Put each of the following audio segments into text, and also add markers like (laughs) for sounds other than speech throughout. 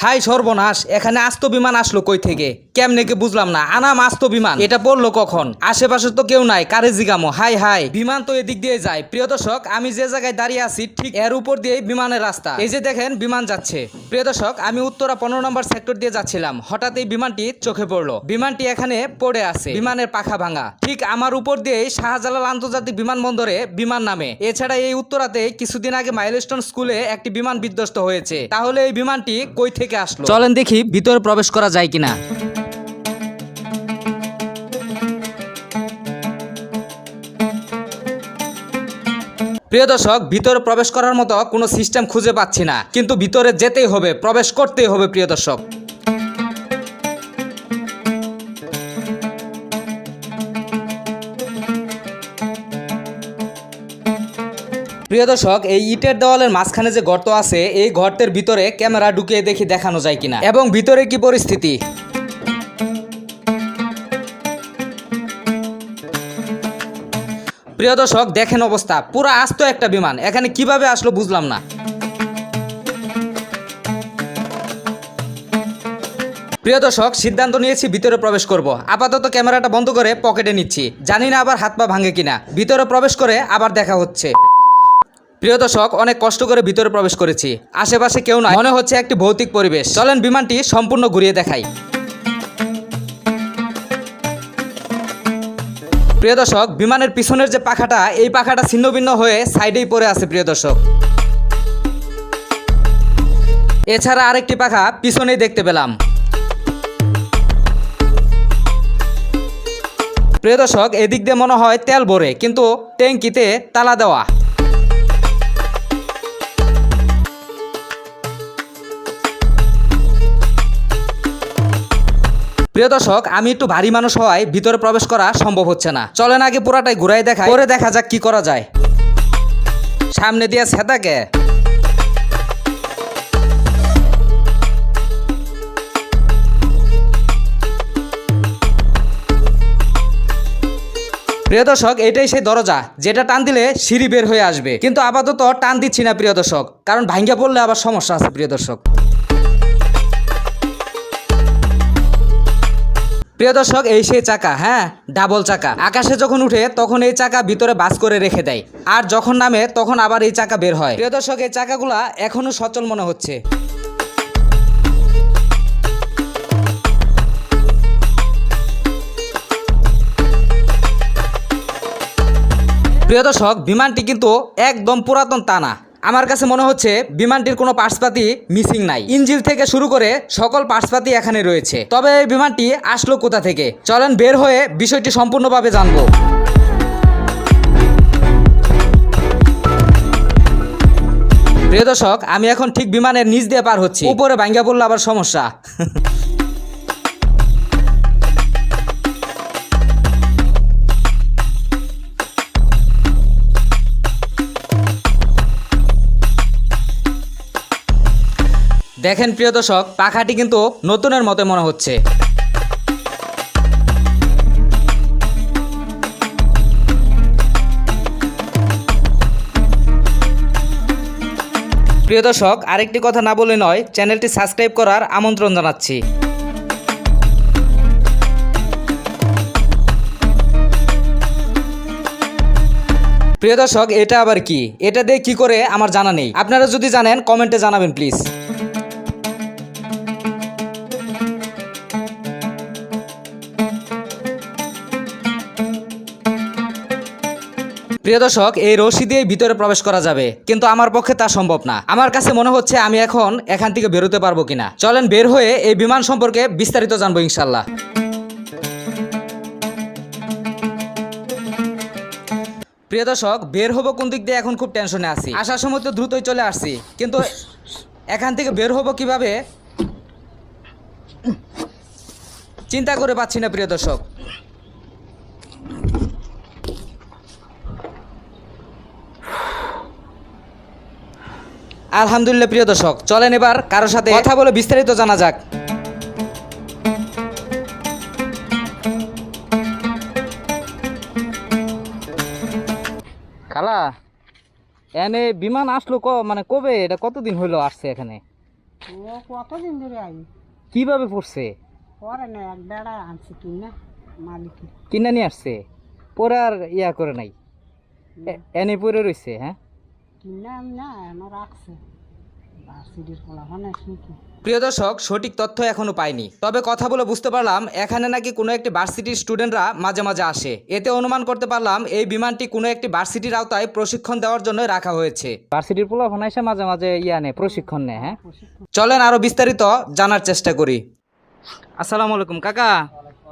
High সর্বনাশ এখানে আস্ত বিমান আসলো কই থেকে? কেমনে কি বুঝলাম না আনাম আস্ত বিমান। এটা পড়ল কখন? আশেপাশে তো কেউ নাই, কারে জিগামো? High high. বিমান তো এদিক দিয়ে যায়। প্রিয় দর্শক, আমি যে জায়গায় দাঁড়িয়ে আছি, ঠিক এর উপর দিয়ে বিমানের রাস্তা। এই যে দেখেন, বিমান যাচ্ছে। প্রিয় দর্শক, আমি উত্তরা পনেরো নম্বর সেক্টর দিয়ে যাচ্ছিলাম। হঠাৎ এই বিমানটি চোখে পড়ল। বিমানটি এখানে পড়ে আছে। বিমানের পাখা ভাঙা। ঠিক আমার উপর দিয়েই শাহজালাল আন্তর্জাতিক বিমানবন্দরে বিমান নামে। এছাড়া এই উত্তরাতে কিছুদিন আগে মাইলস্টোন স্কুলে একটি বিমান বিধ্বস্ত হয়েছে। তাহলে এই বিমানটি কই থেকে আসলো? চলেন দেখি ভিতরে প্রবেশ করা যায় কিনা। প্রিয় দর্শক, ভিতরে প্রবেশ করার মতো কোনো সিস্টেম খুঁজে পাচ্ছি না। কিন্তু ভিতরে যেতেই হবে, প্রবেশ করতেই হবে, প্রিয় দর্শক। প্রিয় দর্শক, এই ইটের দেওয়ালের মাঝখানে যে গর্ত আছে, এই গর্তের ভিতরে ক্যামেরা ঢুকিয়ে দেখি দেখানো যায় কিনা। এবং ভিতরে কি পরিস্থিতি? প্রিয় দর্শক, দেখেন অবস্থা। পুরো আস্ত একটা বিমান। এখানে কীভাবে আসলো বুঝলাম না। প্রিয় দর্শক, সিদ্ধান্ত নিয়েছি ভিতরে প্রবেশ করব। আপাতত ক্যামেরাটা বন্ধ করে পকেটে নিচ্ছি। জানি না আবার হাত পা ভাঙে কিনা। ভিতরে প্রবেশ করে আবার দেখা হচ্ছে। প্রিয় দর্শক, অনেক কষ্ট করে ভিতরে প্রবেশ করেছি। আশেপাশে কেউ নাই। মনে হচ্ছে একটি ভৌতিক পরিবেশ। চলেন বিমানটি সম্পূর্ণ ঘুরিয়ে দেখাই। প্রিয় দর্শক, বিমানের পিছনের যে পাখাটা, এই পাখাটা ছিন্ন ভিন্ন হয়ে সাইডেই পড়ে আছে, প্রিয় দর্শক। এছাড়া আরেকটি পাখা পিছনেই দেখতে পেলাম। প্রিয় দর্শক, এদিক দিয়ে মনে হয় তেল ভরে, কিন্তু ট্যাঙ্কিতে তালা দেওয়া। প্রিয় দর্শক, আমি একটু ভারী মানুষ হওয়ায় ভিতরে প্রবেশ করা সম্ভব হচ্ছে না। চলেন আগে পুরাটাই ঘুরাই দেখা পরে দেখা যাক কি করা যায়। সামনে দিয়ে সেতাকে প্রিয় দর্শক, এটাই সেই দরজা, যেটা টান দিলে সিঁড়ি বের হয়ে আসবে। কিন্তু আপাতত টান দিচ্ছি না, প্রিয় দর্শক, কারণ ভাঙ্গা পড়লে আবার সমস্যা আছে, প্রিয় দর্শক। প্রিয় দর্শক, এই সেই চাকা হ্যাঁ? ডাবল চাকা। আকাশে যখন উঠে, তখন এই চাকা ভিতরে বাস করে রেখে দেয়। আর যখন নামে, তখন আবার এই চাকা বের হয়। প্রিয় দর্শক, এই চাকাগুলা এখনও সচল মনে হচ্ছে। প্রিয় দর্শক, বিমানটি কিন্তু একদম পুরাতন তা না। আমার কাছে মনে হচ্ছে বিমানটির কোনো পার্টসপাতি মিসিং নাই। ইঞ্জিল থেকে শুরু করে সকল পার্টসপাতি এখানে রয়েছে। তবে এই বিমানটি আসলো কোথা থেকে? চলেন বের হয়ে বিষয়টি সম্পূর্ণভাবে জানব। প্রিয় দর্শক, আমি এখন ঠিক বিমানের নিচ দিয়ে পার হচ্ছি। উপরে ভাঙ্গা পড়লে আবার সমস্যা। (laughs) দেখেন প্রিয় দর্শক, পাখাটি কিন্তু নতুনের মতো মনে হচ্ছে। প্রিয় দর্শক, আরেকটি কথা না বলে নয়, চ্যানেলটি সাবস্ক্রাইব করার আমন্ত্রণ জানাচ্ছি। প্রিয় দর্শক, এটা আবার কি? এটা দিয়ে কি করে? আমার জানা নেই। আপনারা যদি জানেন, কমেন্টে জানাবেন, প্লিজ। প্রিয় দর্শক, এই রশি দিয়ে ভিতরে প্রবেশ করা যাবে। কিন্তু আমার পক্ষে তা সম্ভব না। আমার কাছে মনে হচ্ছে আমি এখন এখান থেকে বেরোতে পারব কিনা। চলেন বের হয়ে এই বিমান সম্পর্কে বিস্তারিত জানব ইনশাল্লাহ প্রিয় দর্শক, বের হব কোন দিক দিয়ে এখন খুব টেনশনে আছি। আসার সময় তো দ্রুতই চলে আসছি। কিন্তু এখান থেকে বের হব কীভাবে? চিন্তা করে পাচ্ছি না, প্রিয় দর্শক। আলহামদুলিল্লাহ প্রিয় দর্শক। চলেন এবার কারোর সাথে কথা বলে বিস্তারিত জানা যাক। খালা এনে বিমান আসলো ক মানে কবে? এটা কতদিন হইল আসছে এখানে? ও কতদিন ধরে আই কীভাবে পড়ছে? পরে না এক বেড়া আনছে কিনা মালিকের। কিনে নিয়ে আসছে? পরে আর ইয়া করে নাই। এনে পরে রইছে হ্যাঁ? কিনা না রাখছে। শুনছি প্রিয় দর্শক সঠিক তথ্য এখনও পাইনি। তবে কথা বলে বুঝতে পারলাম এখানে নাকি কোনো একটি ভার্সিটির স্টুডেন্টরা মাঝে মাঝে আসে। এতে অনুমান করতে পারলাম এই বিমানটি কোনো একটি ভার্সিটির আওতায় প্রশিক্ষণ দেওয়ার জন্য রাখা হয়েছে। ভার্সিটির পোলাফোন এসে মাঝে মাঝে ইয়া নেয় প্রশিক্ষণ নেয় হ্যাঁ? চলেন আরও বিস্তারিত জানার চেষ্টা করি। আসসালামু আলাইকুম কাকা।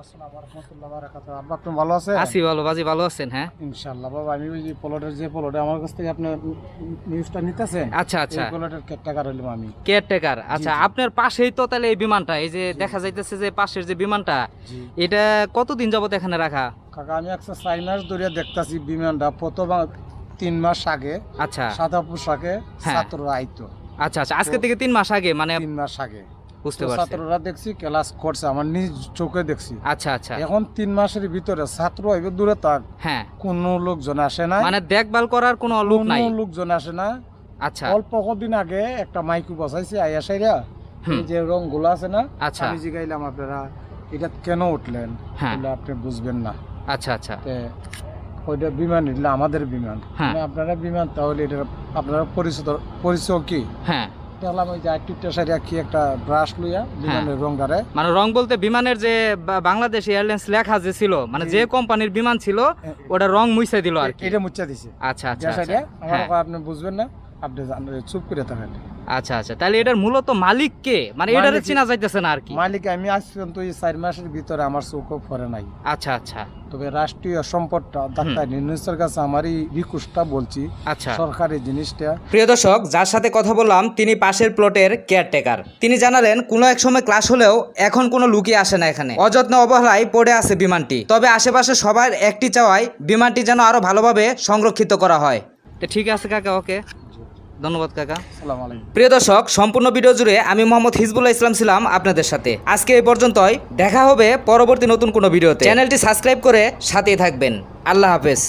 আসসালাম রহমতুল্লাহ বারাকাত আব্বা আপনি ভালো আছেন? আছি ভালো বাজি ভালো আছেন হ্যাঁ? ইনশাআল্লাহ। বাবা আমি ওই যে যে প্লটে আমার কাছ থেকে আপনি নিউজটা নিতেছেন? আচ্ছা আচ্ছা। এই প্লটের টাকা আমি। কেয়ারটেকার আচ্ছা। আপনার পাশেই তো তাহলে এই বিমানটা এই যে দেখা যাইতেছে যে পাশের যে বিমানটা এটা কতদিন যাবত এখানে রাখা? কাকা আমি একশো চার মাস ধরে দেখতাছি বিমানটা প্রথম তিন মাস আগে আচ্ছা। সাদা পোশাকে হ্যাঁ। ছাত্ররা আইতো। আচ্ছা আচ্ছা। আজকে থেকে তিন মাস আগে মানে তিন মাস আগে। বুঝতে পারছি। ছাত্ররা দেখছি ক্লাস করছে আমার নিজ চোখে দেখছি। আচ্ছা আচ্ছা। এখন তিন মাসের ভিতরে ছাত্র দূরে তাক হ্যাঁ। কোনো লোকজন আসে না মানে দেখভাল করার কোনো লোক নাই? কোনো লোকজন আসে না আচ্ছা। অল্প কদিন আগে একটা মাইকু বসাইছে এই যে রংগুলো আছে না আচ্ছা। আমি জিগাইলাম আপনারা এটা কেন উঠলেন? হ্যাঁ। আপনি বুঝবেন না। আচ্ছা আচ্ছা। ওইটা বিমান এটা আমাদের বিমান। হ্যাঁ। মানে আপনারা বিমান তাহলে এটা আপনারা পরিচিত পরিচয় কি? হ্যাঁ। দেখলাম ওই যে সাইডা কি একটা ব্রাশ লইয়া বিমানের রং গারে মানে রং বলতে বিমানের যে বাংলাদেশ এয়ারলাইন্স লেখা যে ছিল মানে যে কোম্পানির বিমান ছিল ওটা রং মুছে দিল আর কি। এটা মুছে দিছে। আচ্ছা আচ্ছা আচ্ছা। হ্যাঁ। আপনি বুঝবেন না। আপনি চুপ করে থাকেন। আচ্ছা আচ্ছা। তাহলে এটার মূলত মালিক কে? মানে এটারে চেনা যাইতেছে না আর কি। মালিক আমি আজ পর্যন্ত এই চার মাসের ভিতরে আমার চোখও পরে নাই। আচ্ছা আচ্ছা। তবে রাষ্ট্রীয় সম্পদটা ডাক্তার নির্ণয়ের কাছে আমার এই রিকোয়েস্টটা বলছি আচ্ছা। সরকারি জিনিসটা। প্রিয় দর্শক যার সাথে কথা বললাম তিনি পাশের প্লটের কেয়ারটেকার। তিনি জানালেন কোনো এক সময় ক্লাস হলেও এখন কোনো লুকিয়ে আসে না এখানে। অযত্ন অবহেলায় পড়ে আছে বিমানটি। তবে আশেপাশে সবার একটি চাওয়ায় বিমানটি যেন আরও ভালোভাবে সংরক্ষিত করা হয়। ঠিক আছে কাকা ওকে। ধন্যবাদ কাকা। প্রিয় দর্শক সম্পূর্ণ ভিডিও জুড়ে আমি মোহাম্মদ হিজবুল্লাহ ইসলাম ছিলাম আপনাদের সাথে। আজকে এই পর্যন্তই। দেখা হবে পরবর্তী নতুন কোনো ভিডিওতে। চ্যানেলটি সাবস্ক্রাইব করে সাথেই থাকবেন। আল্লাহ হাফেজ।